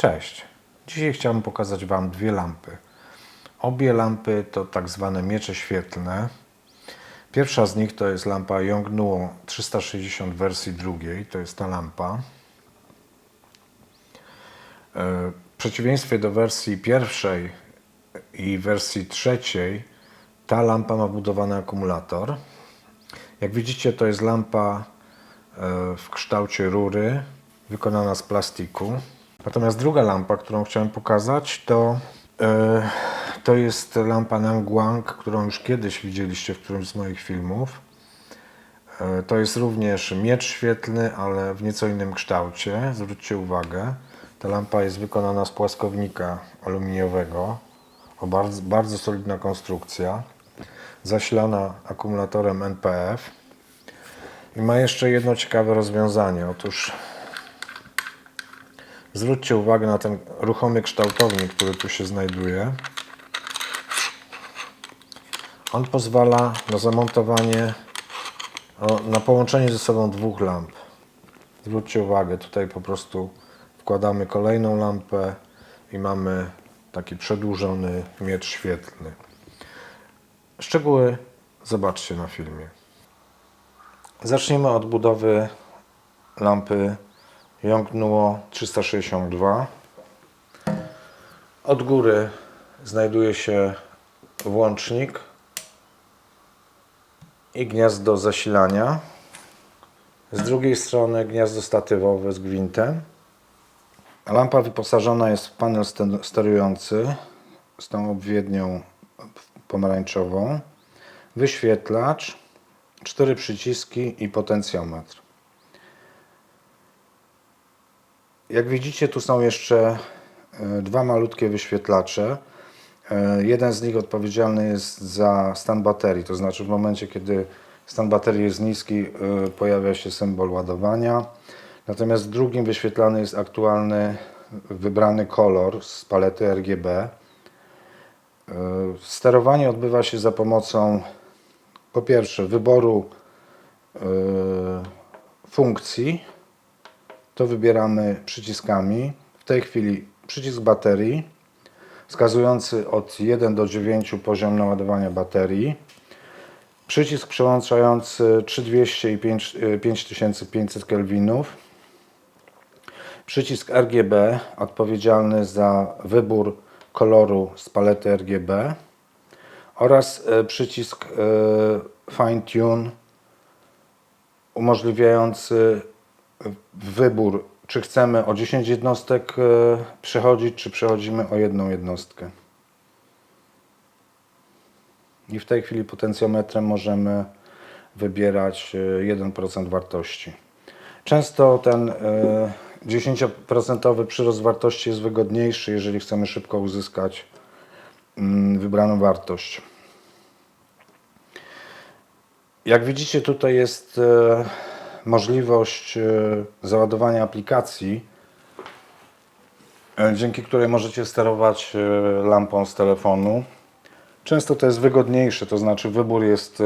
Cześć. Dzisiaj chciałbym pokazać Wam dwie lampy. Obie lampy to tak zwane miecze świetlne. Pierwsza z nich to jest lampa Yongnuo 360 wersji drugiej. To jest ta lampa. E, W przeciwieństwie do wersji pierwszej i wersji trzeciej, ta lampa ma wbudowany akumulator. Jak widzicie, to jest lampa e, w kształcie rury, wykonana z plastiku. Natomiast druga lampa, którą chciałem pokazać, to, e, to jest lampa Nangguang, którą już kiedyś widzieliście w którymś z moich filmów. E, To jest również miecz świetlny, ale w nieco innym kształcie. Zwróćcie uwagę, ta lampa jest wykonana z płaskownika aluminiowego. O bardzo, bardzo solidna konstrukcja. Zasilana akumulatorem NPF. I ma jeszcze jedno ciekawe rozwiązanie. Otóż zwróćcie uwagę na ten ruchomy kształtownik, który tu się znajduje. On pozwala na zamontowanie, na połączenie ze sobą dwóch lamp. Zwróćcie uwagę, tutaj po prostu wkładamy kolejną lampę i mamy taki przedłużony miecz świetlny. Szczegóły zobaczcie na filmie. Zacznijmy od budowy lampy Yongnuo 362. Od góry znajduje się włącznik i gniazdo zasilania. Z drugiej strony gniazdo statywowe z gwintem. Lampa wyposażona jest w panel sterujący z tą obwiednią pomarańczową, wyświetlacz, cztery przyciski i potencjometr. Jak widzicie, tu są jeszcze e, dwa malutkie wyświetlacze. E, Jeden z nich odpowiedzialny jest za stan baterii, to znaczy w momencie, kiedy stan baterii jest niski, e, pojawia się symbol ładowania. Natomiast drugim wyświetlany jest aktualny wybrany kolor z palety RGB. Sterowanie odbywa się za pomocą po pierwsze wyboru funkcji. To wybieramy przyciskami. W tej chwili przycisk baterii wskazujący od 1 do 9 poziom naładowania baterii. Przycisk przełączający 3200 i 5 e, 5500 kelwinów. Przycisk RGB odpowiedzialny za wybór koloru z palety RGB oraz e, przycisk e, Fine Tune umożliwiający wybór, czy chcemy o 10 jednostek e, przechodzić, czy przechodzimy o jedną jednostkę. I w tej chwili potencjometrem możemy wybierać e, 1% wartości. Często ten e, 10% przyrost wartości jest wygodniejszy, jeżeli chcemy szybko uzyskać mm, wybraną wartość. Jak widzicie, tutaj jest e, możliwość e, załadowania aplikacji, e, dzięki której możecie sterować e, lampą z telefonu. Często to jest wygodniejsze, to znaczy wybór jest,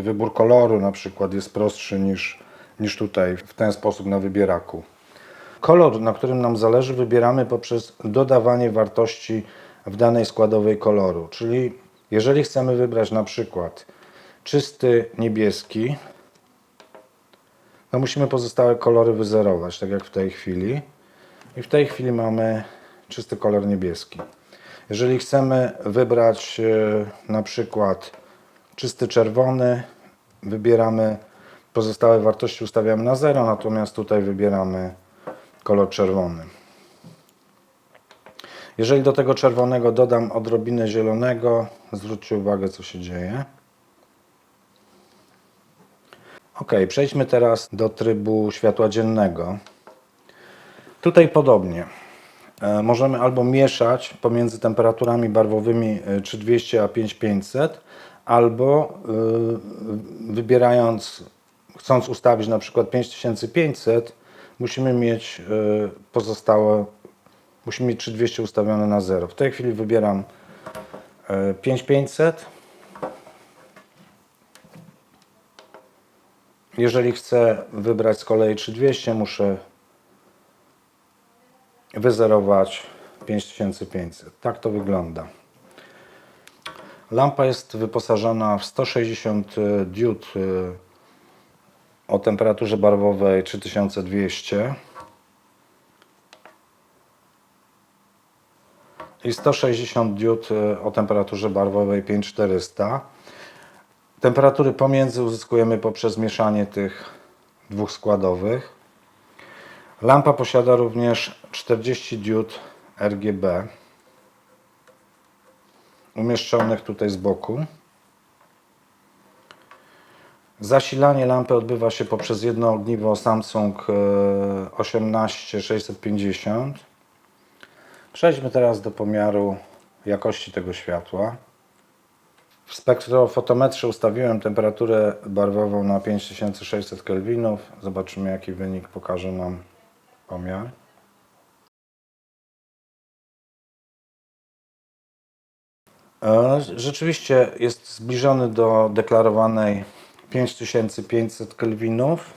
wybór koloru na przykład jest prostszy niż, niż tutaj w ten sposób na wybieraku. Kolor, na którym nam zależy, wybieramy poprzez dodawanie wartości w danej składowej koloru. Czyli jeżeli chcemy wybrać na przykład czysty niebieski, no musimy pozostałe kolory wyzerować, tak jak w tej chwili. I w tej chwili mamy czysty kolor niebieski. Jeżeli chcemy wybrać e, na przykład czysty czerwony, wybieramy pozostałe wartości ustawiamy na 0, natomiast tutaj wybieramy kolor czerwony. Jeżeli do tego czerwonego dodam odrobinę zielonego, zwróćcie uwagę co się dzieje. Ok, przejdźmy teraz do trybu światła dziennego. Tutaj podobnie. E, Możemy albo mieszać pomiędzy temperaturami barwowymi e, 3200 a 5500, albo y, wybierając, chcąc ustawić na przykład 5500, musimy mieć pozostałe, musimy mieć 3200 ustawione na 0. W tej chwili wybieram y, 5500. Jeżeli chcę wybrać z kolei 3200, muszę wyzerować 5500. Tak to wygląda. Lampa jest wyposażona w 160 diod y, o temperaturze barwowej 3200 i 160 diod y, o temperaturze barwowej 5400. Temperatury pomiędzy uzyskujemy poprzez mieszanie tych dwóch składowych. Lampa posiada również 40 diod RGB umieszczonych tutaj z boku. Zasilanie lampy odbywa się poprzez jedno ogniwo Samsung e, 18650. Przejdźmy teraz do pomiaru jakości tego światła. W spektrofotometrze ustawiłem temperaturę barwową na 5600 kelwinów. Zobaczymy jaki wynik pokaże nam pomiar. E, Rzeczywiście jest zbliżony do deklarowanej 5500 kelwinów.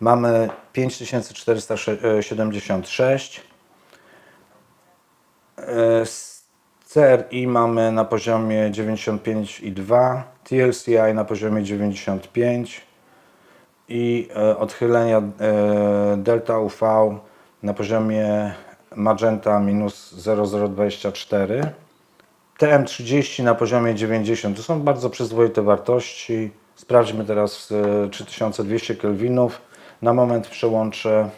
Mamy 5476. E, CRI mamy na poziomie 95,2, TLCI na poziomie 95 i e, odchylenia e, delta UV na poziomie magenta minus 0024. TM30 na poziomie 90. To są bardzo przyzwoite wartości. Sprawdźmy teraz e, 3200 kelwinów. Na moment przełączę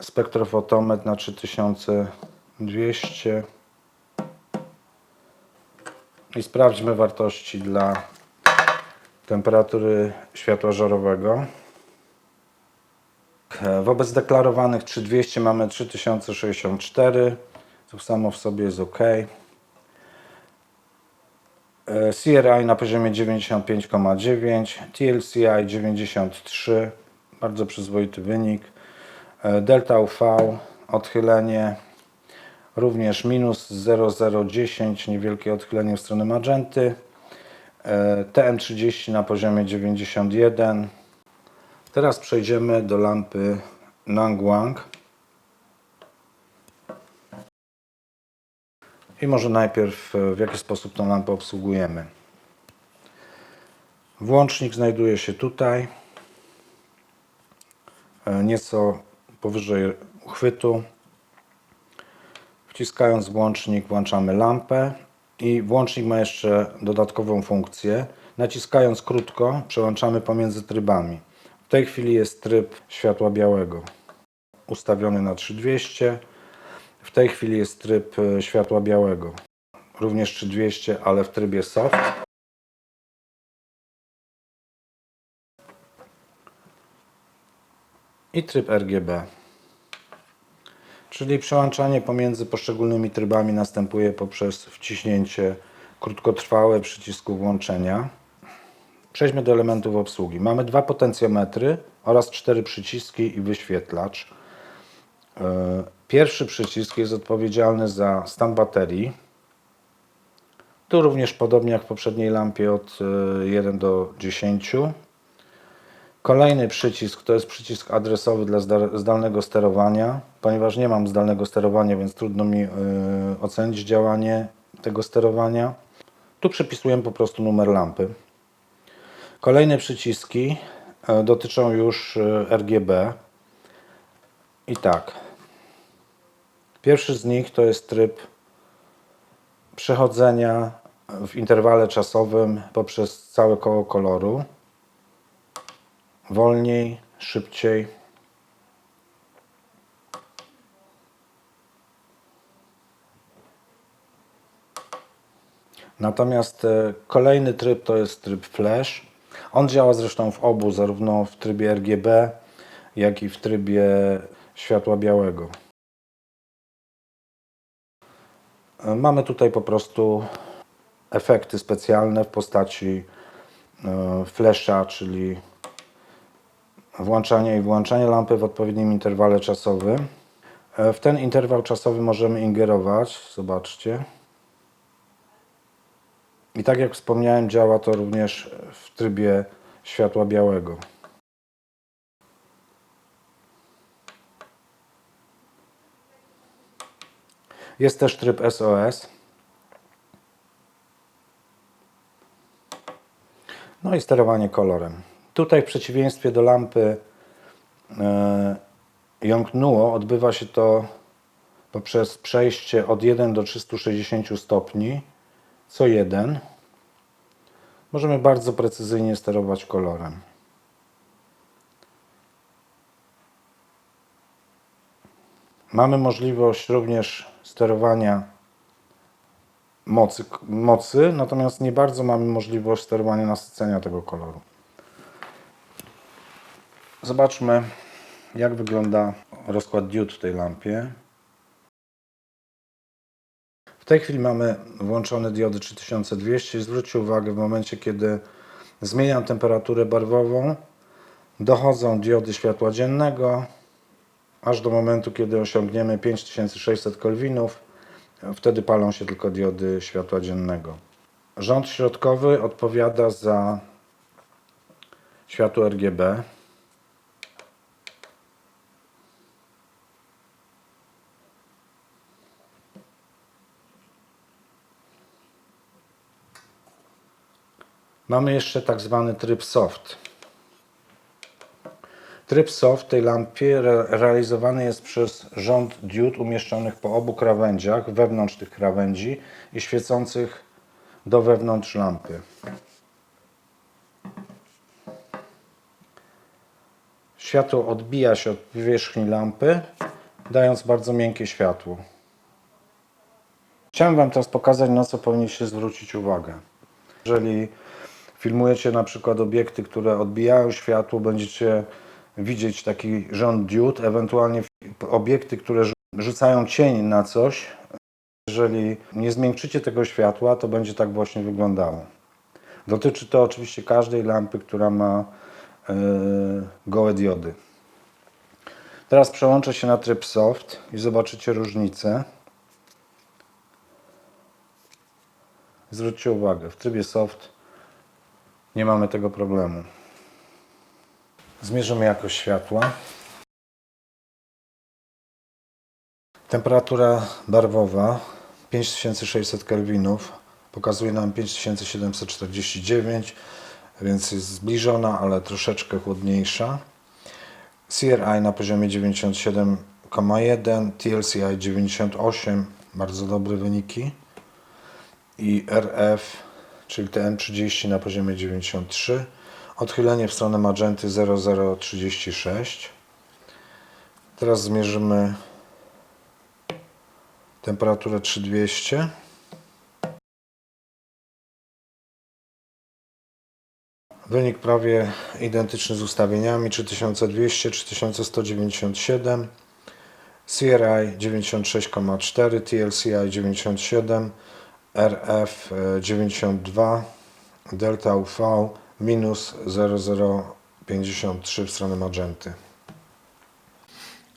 spektrofotometr na 3200 i sprawdźmy wartości dla temperatury światła żarowego. Wobec deklarowanych 3200 mamy 3064. To samo w sobie jest ok. E, CRI na poziomie 95,9, TLCI 93, bardzo przyzwoity wynik. E, Delta UV, odchylenie również minus 0010, niewielkie odchylenie w stronę magenty. E, TM30 na poziomie 91. Teraz przejdziemy do lampy Nangwang. I może najpierw e, w jaki sposób tą lampę obsługujemy. Włącznik znajduje się tutaj, e, nieco powyżej uchwytu. Wciskając włącznik włączamy lampę i włącznik ma jeszcze dodatkową funkcję. Naciskając krótko przełączamy pomiędzy trybami. W tej chwili jest tryb światła białego ustawiony na 3200. W tej chwili jest tryb e, światła białego również 3200, ale w trybie soft. I tryb RGB. Czyli przełączanie pomiędzy poszczególnymi trybami następuje poprzez wciśnięcie krótkotrwałe przycisku włączenia. Przejdźmy do elementów obsługi. Mamy dwa potencjometry oraz cztery przyciski i wyświetlacz. E, Pierwszy przycisk jest odpowiedzialny za stan baterii. Tu również podobnie jak w poprzedniej lampie od e, 1 do 10. Kolejny przycisk to jest przycisk adresowy dla zda- zdalnego sterowania. Ponieważ nie mam zdalnego sterowania, więc trudno mi e, ocenić działanie tego sterowania. Tu przypisuję po prostu numer lampy. Kolejne przyciski e, dotyczą już e, RGB. I tak. Pierwszy z nich to jest tryb przechodzenia w interwale czasowym poprzez całe koło koloru. Wolniej, szybciej. Natomiast e, kolejny tryb to jest tryb flash. On działa zresztą w obu, zarówno w trybie RGB, jak i w trybie światła białego. E, Mamy tutaj po prostu efekty specjalne w postaci e, flasha, czyli włączanie i wyłączanie lampy w odpowiednim interwale czasowym. E, w ten interwał czasowy możemy ingerować, zobaczcie. I tak jak wspomniałem, działa to również w trybie światła białego. Jest też tryb SOS. No i sterowanie kolorem. Tutaj w przeciwieństwie do lampy e, Yongnuo odbywa się to poprzez przejście od 1 do 360 stopni co jeden. Możemy bardzo precyzyjnie sterować kolorem. Mamy możliwość również sterowania mocy, mocy, natomiast nie bardzo mamy możliwość sterowania nasycenia tego koloru. Zobaczmy, jak wygląda rozkład diod w tej lampie. W tej chwili mamy włączone diody 3200. Zwróćcie uwagę, w momencie kiedy zmieniam temperaturę barwową, dochodzą diody światła dziennego, aż do momentu, kiedy osiągniemy 5600 kelwinów. Wtedy palą się tylko diody światła dziennego. Rząd środkowy odpowiada za światło RGB. Mamy jeszcze tak zwany tryb soft. Tryb soft tej lampie re realizowany jest przez rząd diod umieszczonych po obu krawędziach, wewnątrz tych krawędzi i świecących do wewnątrz lampy. Światło odbija się od powierzchni lampy, dając bardzo miękkie światło. Chciałem Wam teraz pokazać, na co powinniście zwrócić uwagę. Jeżeli filmujecie na przykład obiekty, które odbijają światło, będziecie widzieć taki rząd diod, ewentualnie obiekty, które rzu- rzucają cień na coś. Jeżeli nie zmiękczycie tego światła, to będzie tak właśnie wyglądało. Dotyczy to oczywiście każdej lampy, która ma e, gołe diody. Teraz przełączę się na tryb soft i zobaczycie różnicę. Zwróćcie uwagę, w trybie soft nie mamy tego problemu. Zmierzymy jakość światła. Temperatura barwowa 5600 kelwinów pokazuje nam 5749, więc jest zbliżona, ale troszeczkę chłodniejsza. CRI na poziomie 97,1, TLCI 98, bardzo dobre wyniki i RF, czyli TM30 na poziomie 93. Odchylenie w stronę magenty 0036. Teraz zmierzymy temperaturę 3200. Wynik prawie identyczny z ustawieniami 3200, 3197. CRI 96,4, TLCI 97, RF e, 92, Delta UV minus 0053 w stronę magenty.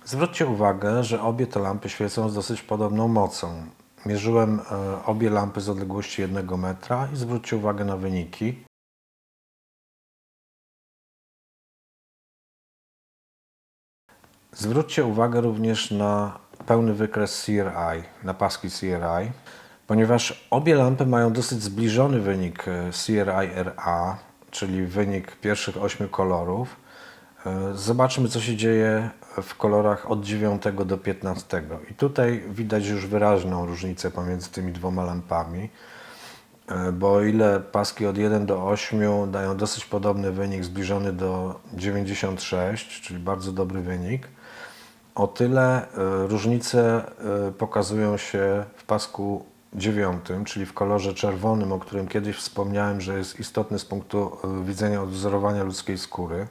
Zwróćcie uwagę, że obie te lampy świecą z dosyć podobną mocą. Mierzyłem e, obie lampy z odległości 1 metra i zwróćcie uwagę na wyniki. Zwróćcie uwagę również na pełny wykres CRI, na paski CRI, ponieważ obie lampy mają dosyć zbliżony wynik e, CRI-RA, czyli wynik pierwszych ośmiu kolorów. E, Zobaczmy, co się dzieje w kolorach od 9 do 15. I tutaj widać już wyraźną różnicę pomiędzy tymi dwoma lampami. E, Bo o ile paski od 1 do 8 dają dosyć podobny wynik, zbliżony do 96, czyli bardzo dobry wynik, o tyle e, różnice e, pokazują się w pasku dziewiątym, czyli w kolorze czerwonym, o którym kiedyś wspomniałem, że jest istotny z punktu e, widzenia odwzorowania ludzkiej skóry.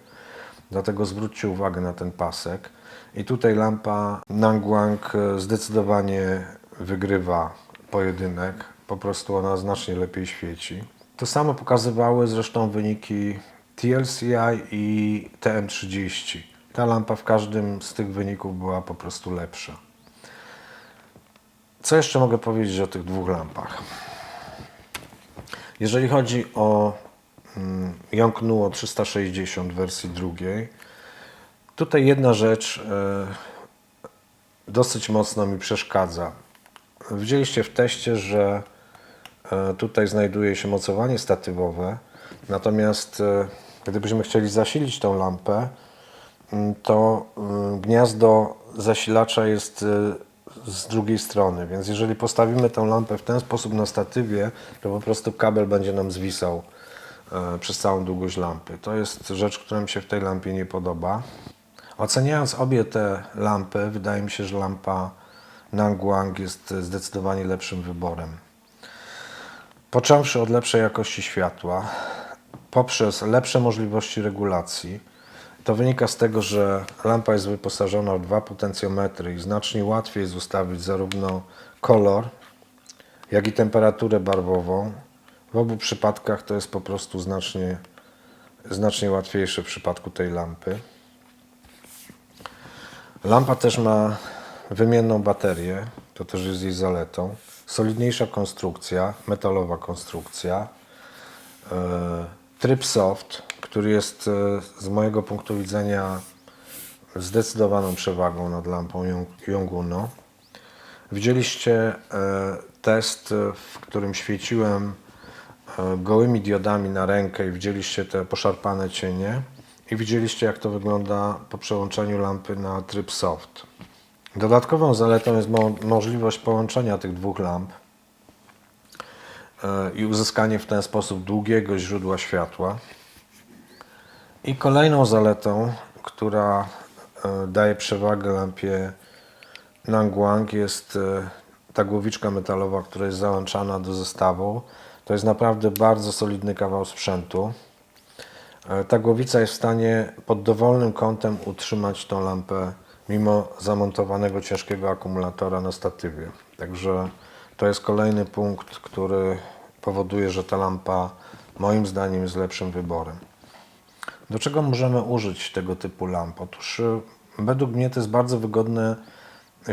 Dlatego zwróćcie uwagę na ten pasek. I tutaj lampa Nangwang e, zdecydowanie wygrywa pojedynek. Po prostu ona znacznie lepiej świeci. To samo pokazywały zresztą wyniki TLCI i TM30. Ta lampa w każdym z tych wyników była po prostu lepsza. Co jeszcze mogę powiedzieć o tych dwóch lampach? Jeżeli chodzi o mm, Yongnuo 360 wersji drugiej, tutaj jedna rzecz e, dosyć mocno mi przeszkadza. Widzieliście w teście, że e, tutaj znajduje się mocowanie statywowe, natomiast e, gdybyśmy chcieli zasilić tą lampę, mm, to gniazdo zasilacza jest z drugiej strony, więc jeżeli postawimy tę lampę w ten sposób na statywie, to po prostu kabel będzie nam zwisał e, przez całą długość lampy. To jest rzecz, która mi się w tej lampie nie podoba. Oceniając obie te lampy, wydaje mi się, że lampa Nangguang jest zdecydowanie lepszym wyborem. Począwszy od lepszej jakości światła, poprzez lepsze możliwości regulacji, to wynika z tego, że lampa jest wyposażona w dwa potencjometry i znacznie łatwiej jest ustawić zarówno kolor, jak i temperaturę barwową. W obu przypadkach to jest po prostu znacznie, znacznie łatwiejsze w przypadku tej lampy. Lampa też ma wymienną baterię, to też jest jej zaletą. Solidniejsza konstrukcja, metalowa konstrukcja. E, Tryb soft, który jest e, z mojego punktu widzenia zdecydowaną przewagą nad lampą Yong- Yonguno. Widzieliście e, test, e, w którym świeciłem gołymi diodami na rękę i widzieliście te poszarpane cienie i widzieliście jak to wygląda po przełączeniu lampy na tryb soft. Dodatkową zaletą jest mo- możliwość połączenia tych dwóch lamp i uzyskanie w ten sposób długiego źródła światła. I kolejną zaletą, która e, daje przewagę lampie Nangguang jest e, ta głowiczka metalowa, która jest załączana do zestawu. To jest naprawdę bardzo solidny kawał sprzętu. E, Ta głowica jest w stanie pod dowolnym kątem utrzymać tą lampę mimo zamontowanego ciężkiego akumulatora na statywie. Także to jest kolejny punkt, który powoduje, że ta lampa moim zdaniem jest lepszym wyborem. Do czego możemy użyć tego typu lamp? Otóż y, według mnie to jest bardzo wygodne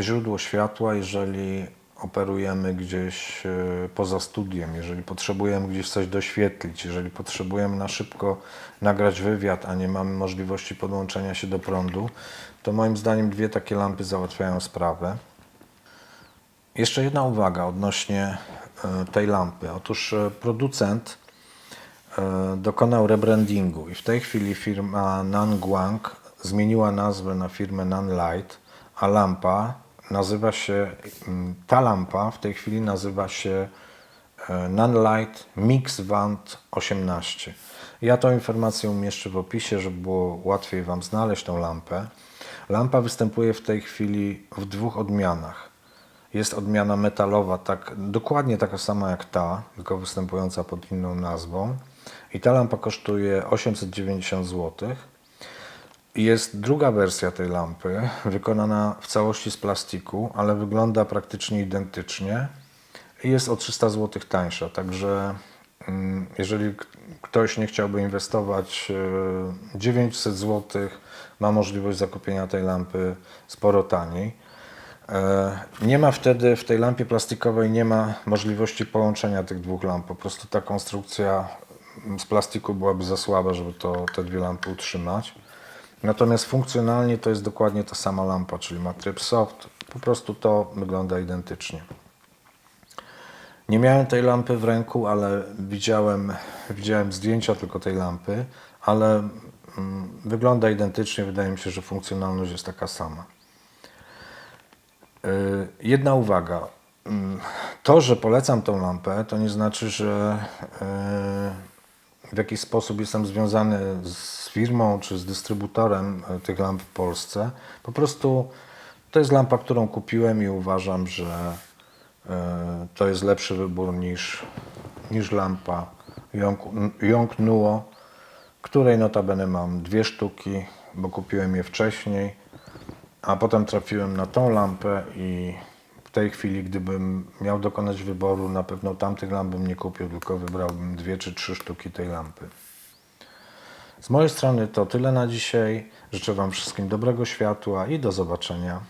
źródło światła, jeżeli operujemy gdzieś y, poza studiem, jeżeli potrzebujemy gdzieś coś doświetlić, jeżeli potrzebujemy na szybko nagrać wywiad, a nie mamy możliwości podłączenia się do prądu, to moim zdaniem dwie takie lampy załatwiają sprawę. Jeszcze jedna uwaga odnośnie e, tej lampy. Otóż producent dokonał rebrandingu i w tej chwili firma Nangguang zmieniła nazwę na firmę Nanlite, a lampa nazywa się, mm, ta lampa w tej chwili nazywa się e, Nanlite Mix Wand 18. Ja tą informację umieszczę w opisie, żeby było łatwiej Wam znaleźć tą lampę. Lampa występuje w tej chwili w dwóch odmianach. Jest odmiana metalowa, tak, dokładnie taka sama jak ta, tylko występująca pod inną nazwą. I ta lampa kosztuje 890 zł. Jest druga wersja tej lampy, wykonana w całości z plastiku, ale wygląda praktycznie identycznie i jest o 300 zł tańsza. Także mm, jeżeli ktoś nie chciałby inwestować e, 900 zł, ma możliwość zakupienia tej lampy sporo taniej. E, Nie ma wtedy w tej lampie plastikowej nie ma możliwości połączenia tych dwóch lamp. Po prostu ta konstrukcja z plastiku byłaby za słaba, żeby to, te dwie lampy utrzymać. Natomiast funkcjonalnie to jest dokładnie ta sama lampa, czyli ma tryb soft. Po prostu to wygląda identycznie. Nie miałem tej lampy w ręku, ale widziałem, widziałem zdjęcia tylko tej lampy, ale mm, wygląda identycznie. Wydaje mi się, że funkcjonalność jest taka sama. Y, Jedna uwaga. Mm, To, że polecam tą lampę, to nie znaczy, że y, w jakiś sposób jestem związany z firmą czy z dystrybutorem y, tych lamp w Polsce. Po prostu to jest lampa, którą kupiłem i uważam, że y, to jest lepszy wybór niż, niż lampa Yong- Yongnuo, której notabene mam dwie sztuki, bo kupiłem je wcześniej. A potem trafiłem na tą lampę i tej chwili, gdybym miał dokonać wyboru, na pewno tamtych lamp bym nie kupił, tylko wybrałbym dwie czy trzy sztuki tej lampy. Z mojej strony to tyle na dzisiaj. Życzę Wam wszystkim dobrego światła i do zobaczenia.